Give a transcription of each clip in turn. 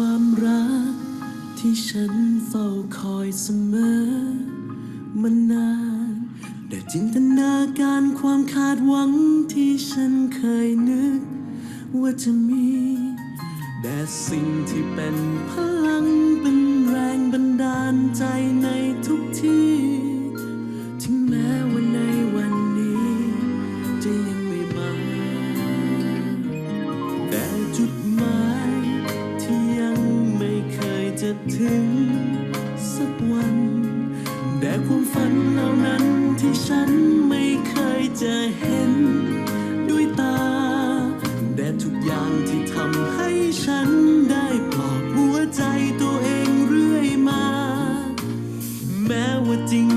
ความรัก ที่ฉันเฝ้าคอยเสมอมานานแต่จินตนาการความคาดหวังที่ฉันเคยนึก ว่าจะมี แต่สิ่งที่เป็นพลังเป็นแรงบันดาลใจในทุกที่ะถึงสักวัน แต่ความฝันเหล่านั้นที่ฉันไม่เคยจะเห็นด้วยตา แต่ทุกอย่างที่ทำให้ฉันได้ปลอบหัวใจตัวเองเรื่อยมา แม้ว่าจริง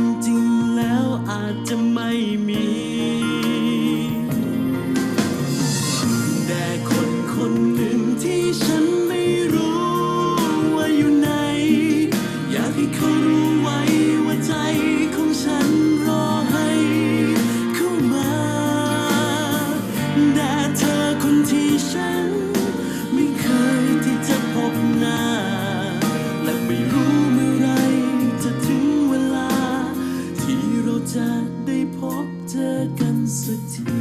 แด่เธอคนที่ฉัน ไม่เคยที่จะพบหนาและไม่รู้เมื่อไรจะถึงเวลา ที่เราจะได้พบเจอกันสักที